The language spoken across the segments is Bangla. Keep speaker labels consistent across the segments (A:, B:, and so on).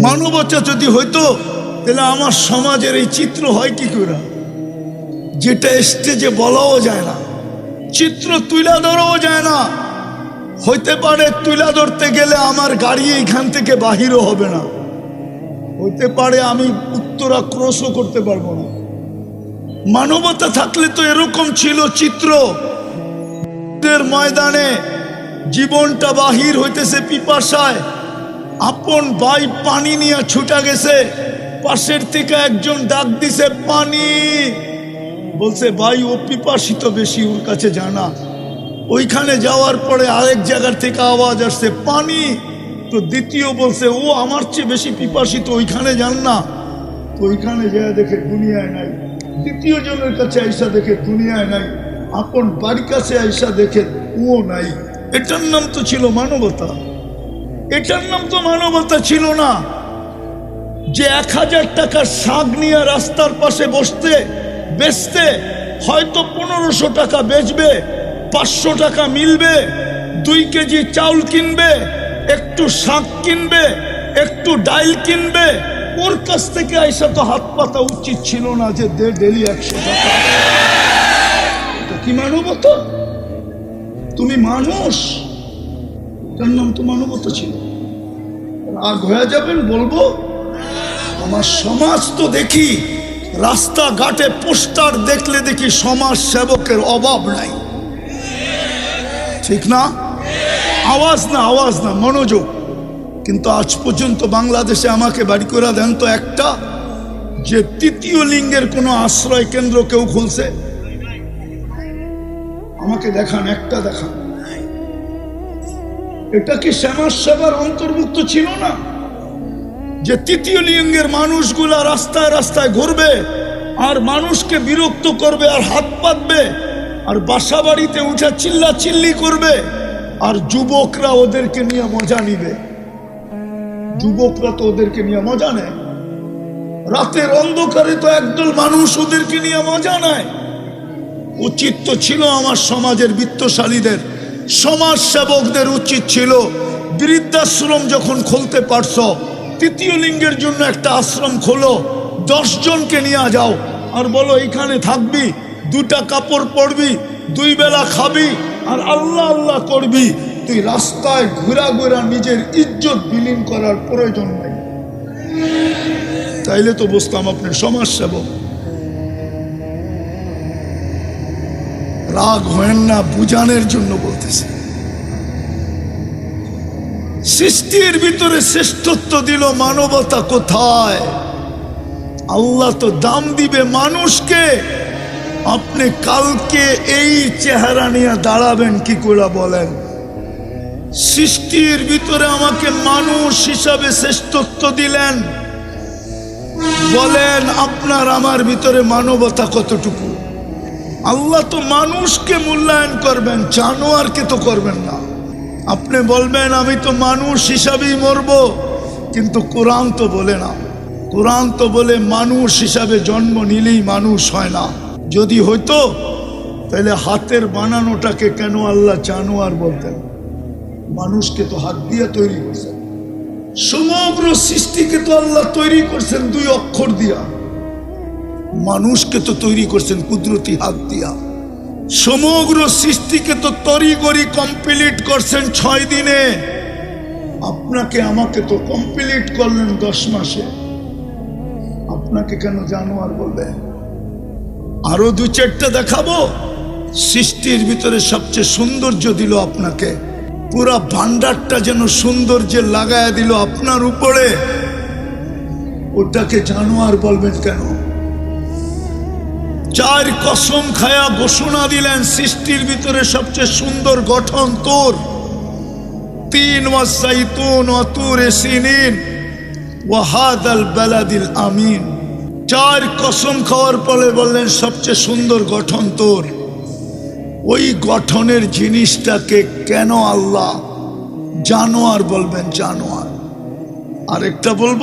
A: মানবতা যদি হইতো, তাহলে আমার সমাজের এই চিত্র হয় কি করে? যেটা স্টেজে বলাও যায় না, চিত্র তুলা ধরাও যায় না। হইতে পারে তুলা ধরতে গেলে আমার গাড়ি এইখান থেকে বাহিরও হবে না। হইতে পারে আমি উত্তরা ক্রসও করতে পারব না। মানবতা থাকলে তো এরকম ছিল চিত্র। ময়দানে জীবনটা বাহির হইতেছে পিপাসায়। আপন ভাই পানি নিয়ে ছুটা গেছে। পাশের থেকে একজন ডাক দিছে, পানি। বলছে, ভাই, ও পিপাসিত বেশি, ওর কাছে জানা ওইখানে যাওয়ার পরে আরেক জায়গার থেকে আওয়াজ আসছে, পানি। তো দ্বিতীয় বলছে, ও আমার চেয়ে বেশি পিপাসিত, ওইখানে যান না। তো ওইখানে যা দেখে দুনিয়ায় নাই। দ্বিতীয় জনের কাছে আইসা দেখে দুনিয়ায় নাই। আপন বাড়ির কাছে আইসা দেখে ও নাই। এটার নাম তো ছিল মানবতা। এটার নাম তো মানবতা ছিল না। যে এক হাজার টাকার শাক নিয়ে রাস্তার পাশে বসতে, বেচতে, হয়তো পনেরোশো টাকা বেচবে, পাঁচশো টাকা মিলবে, দুই কেজি চাউল কিনবে, একটু শাক কিনবে, একটু ডাইল কিনবে, ওর কাছ থেকে আইসা তো হাত পাতা উচিত ছিল না যে দে ডেলি একশো টাকা। কি মানবতা? তুমি মানুষ? তার নাম তো মানবতা ছিল। রাগ হয়ে যাবেন বলব, আমার সমাজ তো দেখি, রাস্তাঘাটে পোস্টার দেখলে দেখি সমাজ সেবকের অভাব নাই। ঠিক না? আওয়াজ না আওয়াজ না, মনোযোগ। কিন্তু আজ পর্যন্ত বাংলাদেশে আমাকে বাড়ি করে দেন তো একটা, যে তৃতীয় লিঙ্গের কোনো আশ্রয় কেন্দ্র কেউ খুলছে। আমাকে দেখান, একটা দেখান। এটা কি সমাজ সেবার অন্তর্ভুক্ত ছিল না? যে তৃতীয় লিঙ্গের মানুষগুলা রাস্তায় রাস্তায় ঘুরবে, আর মানুষকে বিরক্ত করবে, আর হাত পাতবে, আর বাসা বাড়িতে উঠে চিল্লা চিল্লি করবে, আর যুবকরা ওদেরকে নিয়ে মজা নিবে। যুবকরা তো ওদেরকে নিয়ে মজা নেয়। রাতের অন্ধকারে তো একদল মানুষ ওদেরকে নিয়ে মজা নেয়। উচিত তো ছিল আমার সমাজের বিত্তশালীদের সমাজ সেবকদের উচিত ছিল বৃদ্ধাশ্রম যখন খুলতে পারছ, তৃতীয় লিঙ্গের জন্য একটা আশ্রম খোলো জনকে নিয়ে যাও আর বলো, এখানে থাকবি, দুটা কাপড় পরবি, দুই বেলা খাবি আর আল্লাহ আল্লাহ করবি। তুই রাস্তায় ঘুরা ঘুরা নিজের ইজ্জত বিলীন করার প্রয়োজন নেই। তাইলে তো বুঝতাম আপনি সমাজ রাগ হয়েন না বুঝানোর জন্য বলতেছে। সৃষ্টির ভিতরে শ্রেষ্ঠত্ব দিল মানবতা কোথায়? আল্লাহ তো দাম দিবে মানুষকে। আপনি কালকে এই চেহারা নিয়ে দাঁড়াবেন কি করে বলেন? সৃষ্টির ভিতরে আমাকে মানুষ হিসাবে শ্রেষ্ঠত্ব দিলেন। বলেন, আপনার আমার ভিতরে মানবতা কতটুকু? আল্লাহ তো মানুষকে মূল্যায়ন করবেন, জানোয়ারকে তো করবেন না। আপনি বলবেন, আমি তো মানুষ হিসাবেই মরব। কিন্তু কোরআন তো বলে না। কোরআন তো বলে মানুষ হিসাবে জন্ম নিলেই মানুষ হয় না। যদি হইতো, তাহলে হাতের বানানোটাকে কেন আল্লাহ জানোয়ার বলতেন? মানুষকে তো হাত দিয়ে তৈরি করছেন। সমগ্র সৃষ্টিকে তো আল্লাহ তৈরি করছেন দুই অক্ষর দিয়া। মানুষকে তো তৈরি করছেন কুদরতি হাত দিয়া। সমগ্র সৃষ্টিকে তো তরিগরি কমপ্লিট করছেন ছয় দিনে। আপনাকে আমাকে তো কমপ্লিট করলেন দশ মাসে। আপনাকে কেন জানোয়ার বলবে? আরও দু চারটা দেখাবো। সৃষ্টির ভিতরে সবচেয়ে সৌন্দর্য দিল আপনাকে। পুরা ভান্ডারটা যেন সৌন্দর্যে লাগায় দিল আপনার উপরে। ওটাকে জানোয়ার বলবেন কেন? চার কসম খায়া ঘোষণা দিলেন, সৃষ্টির ভিতরে সবচেয়ে সুন্দর গঠন তোর। তিন ওয়াসাইতুন অতুর সিনিন ওয়াহাদাল বেলাদিল আমিন। চার কসম খাওয়ার পরে বললেন, সবচেয়ে সুন্দর গঠন তোর। ওই গঠনের জিনিসটাকে কেন আল্লাহ জানোয়ার বলবেন জানোয়ার? আরেকটা বলব,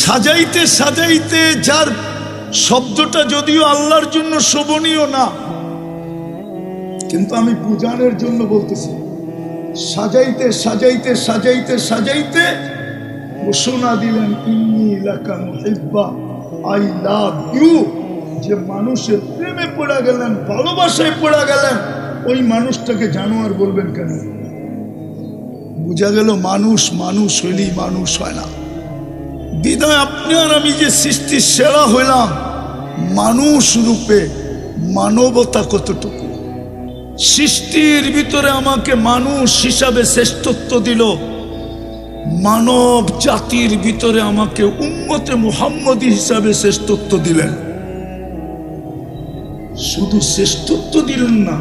A: সাজাইতে সাজাইতে যার শব্দটা যদিও আল্লাহর জন্য শোভনীয় না, কিন্তু আমি পূজানের জন্য বলতেছি, সাজাইতে সাজাইতে সাজাইতে সাজাইতে ঘোষণা দিলেন, ইন্নি লাকা মুহিব্বা, আই লাভ ইউ। যে মানুষের প্রেমে পড়া গেলেন, ভালোবাসায় পড়া গেলেন, ওই মানুষটাকে জানোয়ার বলবেন কেন? বোঝা গেল মানুষ মানুষ হইলেই মানুষ হয় না। বিদায় আপনি আর আমি যে সৃষ্টির সেরা হইলাম, মানুষ রূপে মানবতা কতটুকু? সৃষ্টির ভিতরে আমাকে মানুষ হিসাবে শ্রেষ্ঠত্ব দিল। মানব জাতির ভিতরে আমাকে উম্মতে মুহাম্মদী হিসাবে শ্রেষ্ঠত্ব দিলেন। শুধু শ্রেষ্ঠত্ব দিলেন না,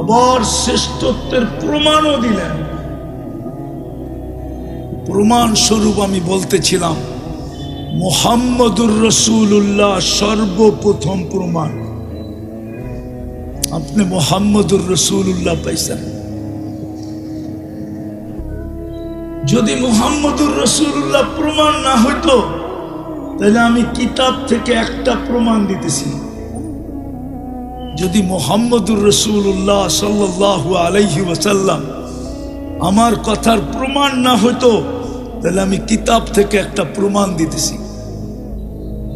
A: আবার শ্রেষ্ঠত্বের প্রমাণও দিলেন। প্রমাণ স্বরূপ আমি বলতেছিলাম, মোহাম্মদুর রসুল্লাহ সর্বপ্রথম প্রমাণ। আপনি মোহাম্মদুর রসুল্লাহ পাইছেন। যদি মোহাম্মদুর রসুল্লাহ প্রমাণ না হইতো, তাহলে আমি কিতাব থেকে একটা প্রমাণ দিতেছি। যদি মোহাম্মদুর রসুল্লাহ সাল্লাহ আলাইহি ওয়াসাল্লাম আমার কথার প্রমাণ না হতো তাহলে আমি কিতাব থেকে একটা প্রমাণ দিতেছি।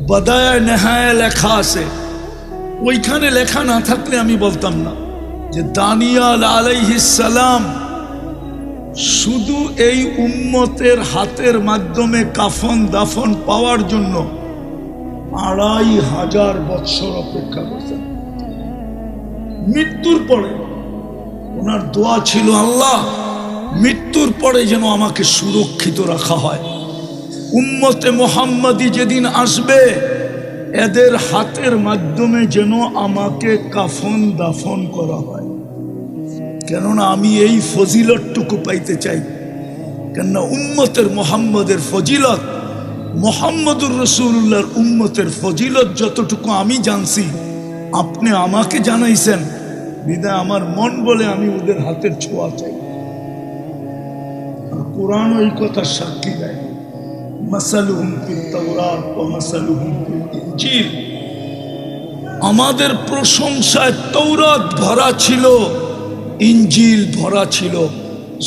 A: বদায় নেহায় লেখা আছে। ওইখানে লেখা না থাকলে আমি বলতাম না যে দানিয়াল আলাইহিসালাম শুধু এই উম্মতের হাতের মাধ্যমে কাফন দাফন পাওয়ার জন্য আড়াই হাজার বৎসর অপেক্ষা করতেন মৃত্যুর পরে ওনার দোয়া ছিল, আল্লাহ মৃত্যুর পরে যেন আমাকে সুরক্ষিত রাখা হয়। উম্মতে মোহাম্মদী যেদিন আসবে, এদের হাতের মাধ্যমে যেন আমাকে কাফন দাফন করা হয়। কেননা আমি এই ফজিলতটুকু পাইতে চাই। কেননা উম্মতের মোহাম্মদের ফজিলত, মোহাম্মদুর রসুল্লাহর উম্মতের ফজিলত যতটুকু আমি জানছি, আপনি আমাকে জানাইছেন। বিদায়, আমার মন বলে আমি ওদের হাতের ছোঁয়া চাই। কোরআন ওই কথা সাক্ষী দেয়। আমাদের প্রশংসায় তৌরাত ভরা ছিল ইঞ্জিল ভরা ছিল,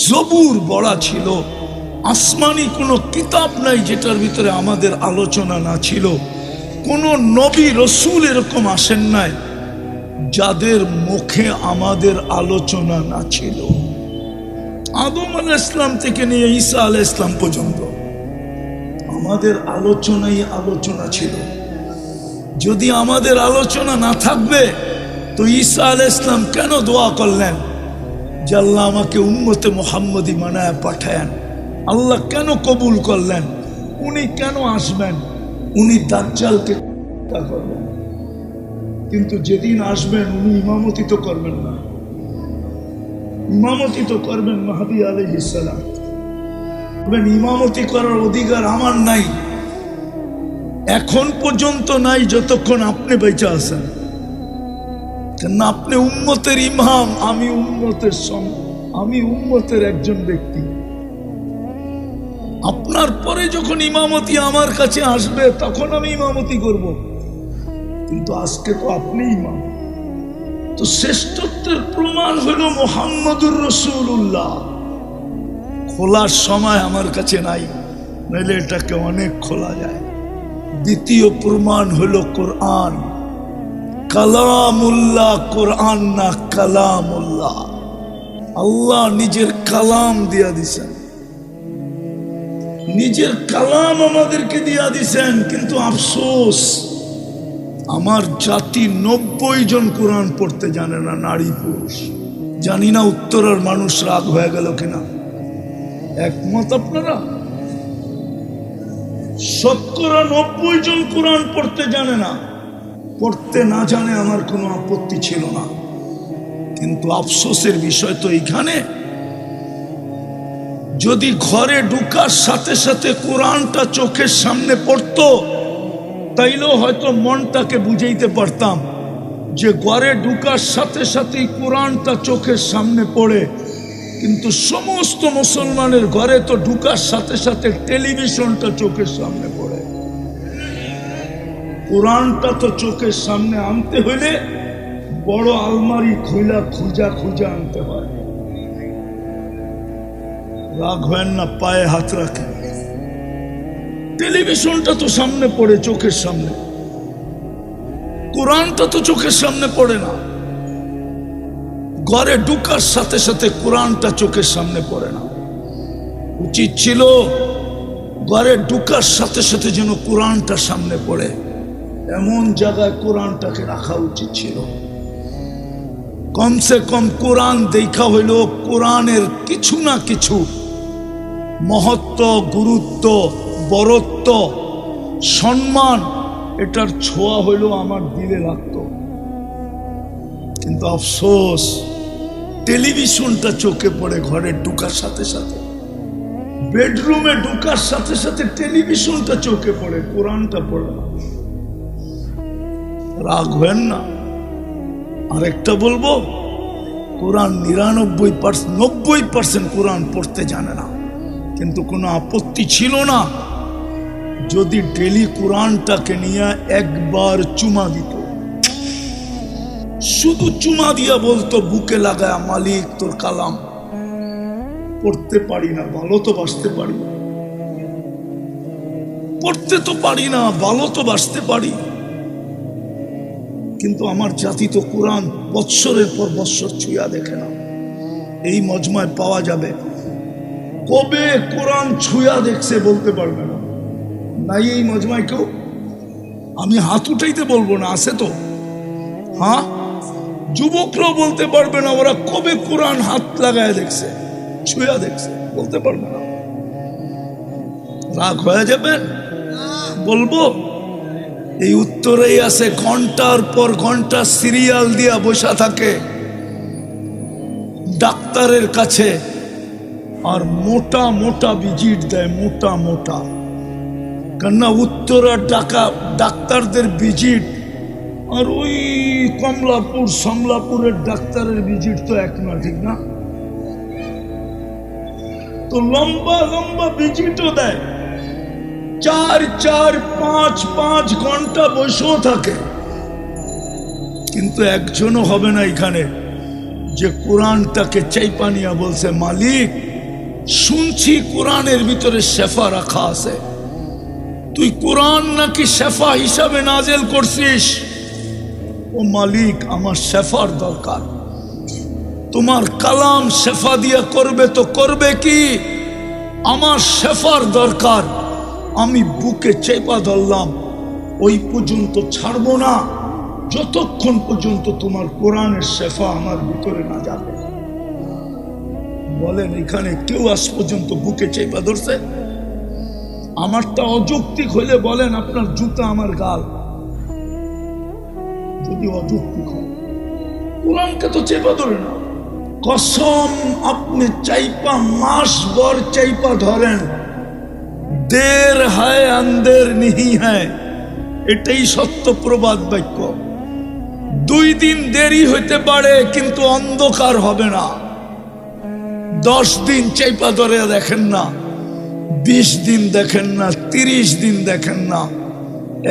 A: জবুর ভরা ছিল। আসমানি কোনো কিতাব নাই যেটার ভিতরে আমাদের আলোচনা না ছিল। কোনো নবী রসুল এরকম আসেন নাই, যাদের মুখে আমাদের আলোচনা না ছিল। আদম আল ইসলাম থেকে নিয়ে ঈসা আল ইসলাম পর্যন্ত। আমাদের আলোচনাই আলোচনা ছিল। যদি আমাদের আলোচনা না থাকবে, তো ঈসা আল ইসলাম কেন দোয়া করলেন? যে আল্লাহ আমাকে উম্মতে মোহাম্মদি মানায় পাঠায়েন। আল্লাহ কেন কবুল করলেন? উনি কেন আসবেন? উনি দাজ্জালকে করবেন। কিন্তু যেদিন আসবেন, উনি ইমামতি তো করবেন না। ইমামতি তো করবেন মাহাদি আলহিসাম ইমামতি করার অধিকার আমার নাই। এখন পর্যন্ত নাই, যতক্ষণ আপনি বেঁচে কেন আপনি উম্মতের ইমাম, আমি উম্মতের সম- আমি উম্মতের একজন ব্যক্তি। আপনার পরে যখন ইমামতি আমার কাছে আসবে, তখন আমি ইমামতি করব। কিন্তু আজকে তো আপনি ইমাম। তো শ্রেষ্ঠত্বের প্রমাণ হলো মোহাম্মদুর রসুল্লাহ খোলার সময় আমার কাছে নাই, নইলে এটাকে অনেক খোলা যায়। দ্বিতীয় প্রমাণ হলো কোরআন। কালামুল্লাহ কোরআন না কালামুল্লাহ। আল্লাহ নিজের কালাম দিয়া দিছেন। নিজের কালাম আমাদেরকে দিয়া দিছেন, কিন্তু আফসোস। আমার জাতি নব্বই জন কোরআন পড়তে জানে না, নারী, পুরুষ। জানি না উত্তরের মানুষ রাগ হয়ে গেল কিনা। একমত আপনারা? শতকরা নব্বই জন কোরআন পড়তে জানে না। পড়তে না জানে আমার কোনো আপত্তি ছিল না। কিন্তু আফসোসের বিষয় তো এইখানে। যদি ঘরে ঢুকার সাথে সাথে কোরআনটা চোখের সামনে পড়তো তাইলেও হয়তো মনটাকে বুঝাইতে পারতাম যে ঘরে ঢুকার সাথে সাথেই কোরআনটা চোখের সামনে পড়ে। কিন্তু সমস্ত মুসলমানের ঘরে তো ঢুকার সাথে সাথে টেলিভিশনটা চোখের সামনে পড়ে। কোরআনটা তো চোখের সামনে আনতে হইলে বড় আলমারি খোলা খুঁজা খুঁজা আনতে হয়। রাগ হয় না, পায়ে হাত রাখে। টেলিভিশনটা তো সামনে পড়ে, চোখের সামনে। কোরআনটা তো চোখের সামনে পড়ে না। ঘরে ঢুকার সাথে সাথে কোরআনটা চোখের সামনে পড়ে না। উচিত ছিল ঘরে ঢুকার সাথে সাথে যেন কোরআনটা সামনে পড়ে। এমন জায়গায় কোরআনটাকে রাখা উচিত ছিল। কমসে কম কোরআন দেখা হইল, কোরআনের কিছু না কিছু মহত্ব, গুরুত্ব বরত্ব, সম্মান, এটার ছোঁয়া হইল আমার দিলে লাগতো। কিন্তু আফসোস, টেলিভিশনটা চোখে পড়ে, ঘরে ঢুকার সাথে সাথে, বেডরুমে ঢুকার সাথে সাথে টেলিভিশনটা চোখে পড়ে, কোরআনটা পড়ে রাগ হেন না। আরেকটা বলব, কোরআন নিরানব্বই পার্সেন্ট নব্বই পার্সেন্ট কোরআন পড়তে জানে না। কিন্তু কোনো আপত্তি ছিল না। যদি ডেলি কোরআনটাকে নিয়ে একবার চুমা দিত। শুধু চুমা দিয়া বলতো, বুকে লাগায় মালিক তোর কালাম। পড়তে পারি না, ভালো তো বাসতে পারি। পড়তে তো পারি না, ভালো তো বাসতে পারি। কিন্তু আমার জাতি তো কোরআন বৎসরের পর বৎসর ছুঁয়া দেখে না। এই মজমায় পাওয়া যাবে। কবে কোরআন ছুঁয়া দেখছে বলতে পারবে না। নাই এই মজমায় কেউ আমি হাত উঠাইতে বলব না, আছে তো? হ্যাঁ? যুবকরাও বলতে পারবে না, ওরা কবে কোরআন হাত লাগায় দেখছে, ছুঁয়া দেখছে, বলতে পারবে না। রাগ হয়ে যাবেন বলব? এই উত্তরেই আছে, ঘণ্টার পর ঘণ্টা সিরিয়াল দিয়া বসা থাকে, ডাক্তারের কাছে, আর মোটা মোটা ভিজিট দেয়, মোটা মোটা। কেননা উত্তরার ডাকা ডাক্তারদের ভিজিট আর ওই কমলাপুর সমলাপুরের ডাক্তারের ভিজিট তো এক না, ঠিক না? তো লম্বা লম্বা ভিজিটও দেয়। চার চার, পাঁচ পাঁচ ঘণ্টা বসেও থাকে। কিন্তু একজনও হবে না এখানে। যে কোরআনটাকে চাইপানিয়া বলছে, মালিক, শুনছি কোরআনের ভিতরে শেফা রাখা আছে। তুই কোরআন নাকি শেফা হিসাবে নাজেল করছিস? ও মালিক, আমার শেফার দরকার। তোমার কালাম শেফা দিয়া করবে তো করবে কি? আমার শেফার দরকার। আমি বুকে চেপা ধরলাম, ওই পর্যন্ত ছাড়বো না। যতক্ষণ পর্যন্ত তোমার কোরআনের শেফা আমার ভিতরে না যাবে। বলেন, এখানে কেউ আজ পর্যন্ত বুকে চেপা ধরছে? আমারটা অযৌক্তিক হলে বলেন আপনার জুতা আমার গাল। যদি অযৌক্তিক হয়। কোরআনকে তো চেপা ধরে না কসম, আপনি চাইপা মাস বর চাইপা ধরেন। দের হায়, আন্দের নিহি হ্যায় এটাই সত্য প্রবাদ বাক্য। দুই দিন দেরি হইতে পারে, কিন্তু অন্ধকার হবে না। দশ দিন চাইপা ধরে দেখেন না। বিশ দিন দেখেন না, তিরিশ দিন দেখেন না।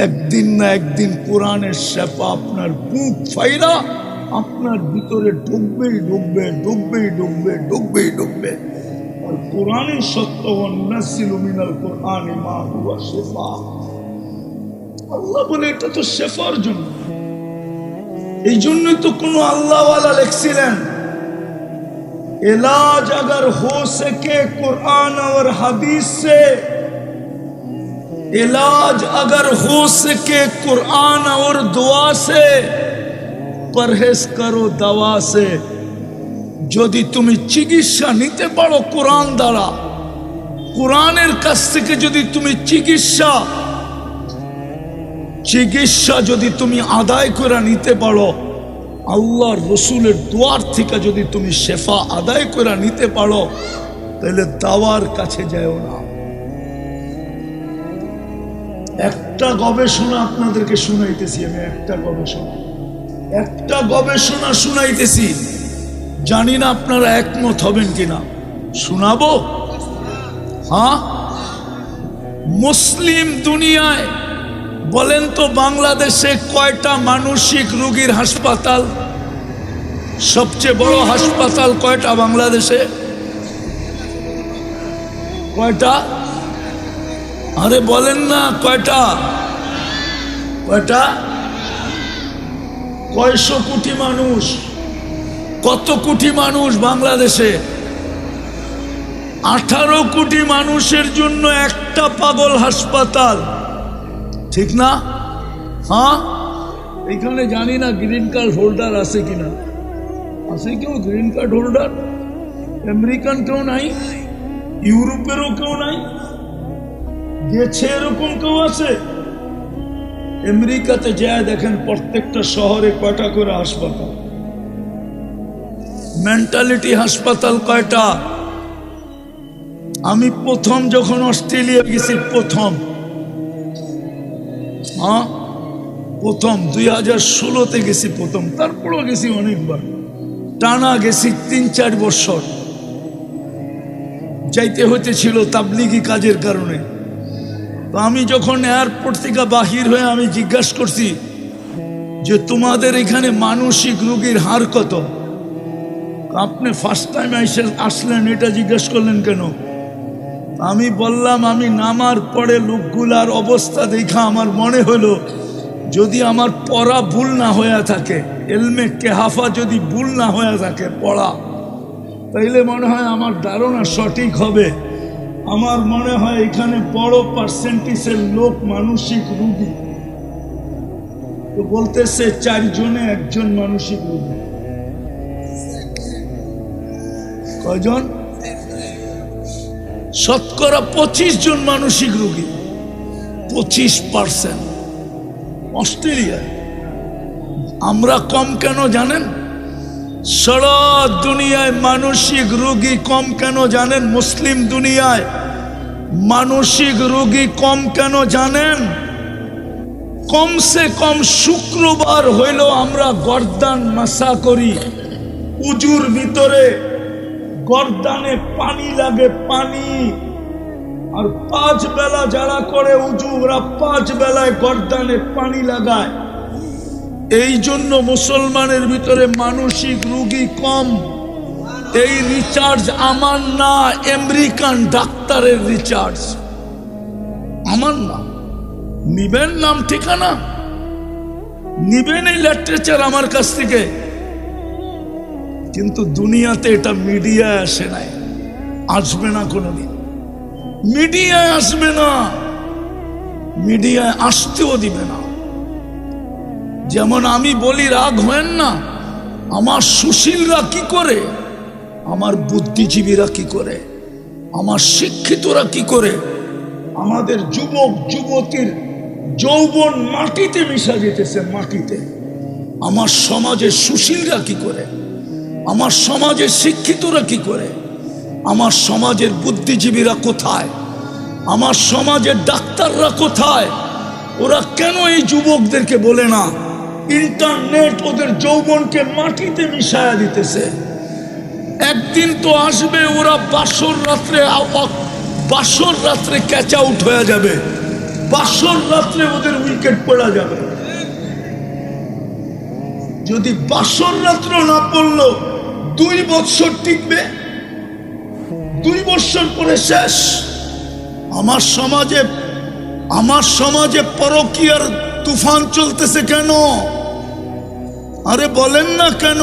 A: একদিন না একদিন কোরআনের সেপা আপনার বুক ফাইরা আপনার ভিতরে ডুববেই ডুববে ডুববেই ডুববে ডুববেই ডুববে আর কোরআনের সত্য মিনাল কোরআন মা হুয়া শেফা। আল্লাহ বলে এটা তো শেফার জন্য। এই জন্যই তো কোনো আল্লাহওয়ালা লিখছিলেন। इलाज अगर हो सके कुरान और हदीस से इलाज अगर हो सके कुरान और दुआ से পরহেজ করো দাওয়া সে যদি তুমি চিকিৎসা নিতে পারো কোরআন দ্বারা কোরআনের কাছ থেকে যদি তুমি চিকিৎসা চিকিৎসা যদি তুমি আদায় করে নিতে পারো আল্লাহর রসুলের দোয়ার থেকে যদি তুমি শেফা আদায় করে নিতে পারো, তাহলে দাওয়ার কাছে যাও না। একটা গবেষণা আপনাদেরকে শুনাইতেছি, আমি একটা গবেষণা। একটা গবেষণা শুনাইতেছি, জানি না আপনারা একমত হবেন কিনা। শোনাবো? হ্যাঁ? মুসলিম দুনিয়ায় বলেন তো বাংলাদেশে কয়টা মানসিক রুগীর হাসপাতাল? সবচেয়ে বড় হাসপাতাল কয়টা বাংলাদেশে? কয়টা? আরে বলেন না, কয়টা? কয়টা? কয়শো কোটি মানুষ। কত কোটি মানুষ বাংলাদেশে? আঠারো কোটি মানুষের জন্য একটা পাগল হাসপাতাল। ঠিক না? হ্যাঁ? এখানে জানি না গ্রিন কার্ড হোল্ডার আছে কিনা। আছে কেউ গ্রিন কার্ড হোল্ডার আমেরিকান কেউ নাই? ইউরোপেরও কেউ নাই? গেছে এরকম কেউ আছে? আমেরিকাতে যায় দেখেন প্রত্যেকটা শহরে কয়টা করে হাসপাতাল? মেন্টালিটি হাসপাতাল কয়টা? আমি প্রথম যখন অস্ট্রেলিয়া গেছি, প্রথম। হ্যাঁ? প্রথম দুই হাজার ষোলোতে গেছি প্রথম, তারপরেও গেছি অনেকবার। টানা গেছি তিন চার বছর। যাইতে হতেছিল তাবলিগি কাজের কারণে। তো আমি যখন এয়ারপোর্ট থেকে বাহির হয়ে আমি জিজ্ঞাসা করছি যে, তোমাদের এখানে মানসিক রোগীর হার কত? আপনি ফার্স্ট টাইম আসলেন, এটা জিজ্ঞেস করলেন কেন? আমি বললাম, আমি নামার পরে লোকগুলার অবস্থা দেখা আমার মনে হলো, যদি আমার পড়া ভুল না হয়ে থাকে, এলমে কেহাফা যদি ভুল না হয়ে থাকে পড়া, তাইলে মনে হয় আমার ধারণা সঠিক হবে। আমার মনে হয় এখানে বড় পার্সেন্টেজের লোক মানসিক রুগী। তো বলতেছে, চারজনে একজন মানসিক রুগী। কয়জন? শতকরা পঁচিশ জন মানসিক রোগী, পঁচিশ পার্সেন্ট। অস্ট্রেলিয়ায় আমরা কম কেন জানেন? সারা দুনিয়ায় মানসিক রোগী কম কেন জানেন? মুসলিম দুনিয়ায় মানসিক রোগী কম কেন জানেন? কমসে কম শুক্রবার হইল আমরা গর্দান মাসা করি। উজুর ভিতরে গর্দানে পানি লাগে পানি। আর পাঁচ বেলা যারা করে উজু ওরা পাঁচ বেলায় গর্দানে পানি লাগায়। এই জন্য মুসলমানের ভিতরে মানসিক রুগী কম। এই রিচার্জ আমার না আমেরিকান ডাক্তারের রিচার্জ আমার না। নিবেন নাম ঠিকানা? নিবেন এই লিটারেচার আমার কাছ থেকে। কিন্তু দুনিয়াতে এটা মিডিয়ায় আসে নাই, আসবে না কোনোদিন। মিডিয়ায় আসবে না মিডিয়ায় আসতেও দিবে না। যেমন আমি বলি, রাগ হেন না, আমার সুশীলরা কি করে? আমার বুদ্ধিজীবীরা কি করে? আমার শিক্ষিতরা কি করে? আমাদের যুবক, যুবতীর যৌবন মাটিতে মিশা যেতেছে মাটিতে। আমার সমাজে সুশীলরা কি করে? আমার সমাজের শিক্ষিতরা কি করে? আমার সমাজের বুদ্ধিজীবীরা কোথায়? আমার সমাজের ডাক্তাররা কোথায়? ওরা কেন এই যুবকদেরকে বলে না, ইন্টারনেট ওদের যৌবনকে মাটিতে মিশায়া দিতেছে? একদিন তো আসবে ওরা বাসর রাত্রে বাসর রাত্রে ক্যাচ আউট হয়ে যাবে। বাসর রাত্রে ওদের উইকেট পড়া যাবে। যদি বাসর রাত্র না পড়ল দুই বছর টিকবে, দুই বছর পরে শেষ। আমার সমাজে আমার সমাজে পরকীয়ার তুফান চলতেছে কেন? আরে বলেন না কেন?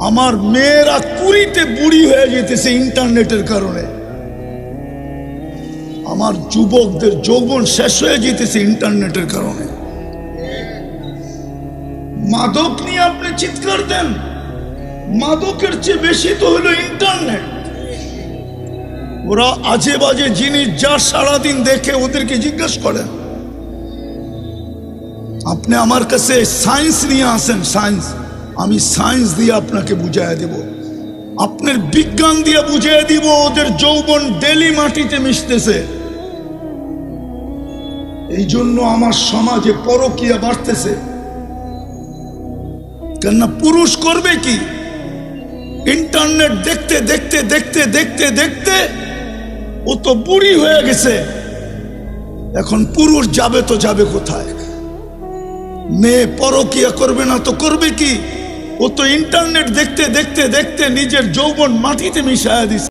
A: আমার মেয়েরা কুড়িতে বুড়ি হয়ে যেতেছে ইন্টারনেটের কারণে। আমার যুবকদের যৌবন শেষ হয়ে যেতেছে ইন্টারনেটের কারণে। মাদক নিয়ে আপনি চিৎকার দেন। মাদকের চেয়ে বেশি তো হলো ইন্টারনেট ওরা আজে বাজে জিনিস যা সারাদিন দেখে ওদেরকে জিজ্ঞেস করেন আপনি আমার কাছে সায়েন্স নিয়ে আসেন সায়েন্স আমি সায়েন্স দিয়ে আপনাকে বুঝাই দেব। আপনার বিজ্ঞান দিয়ে বুঝিয়ে দিব, ওদের যৌবন ডেলি মাটিতে মিশতেছে। এই জন্য আমার সমাজে পরকিয়া বাড়তেছে। কেননা পুরুষ করবে কি? ইন্টারনেট দেখতে দেখতে দেখতে দেখতে দেখতে ও তো বুড়ি হয়ে গেছে। এখন পুরুষ যাবে তো যাবে কোথায়? মেয়ে পরকিয়া করবে না তো করবে কি? ও তো ইন্টারনেট দেখতে দেখতে দেখতে নিজের যৌবন মাটিতে মিশায়া দিছে।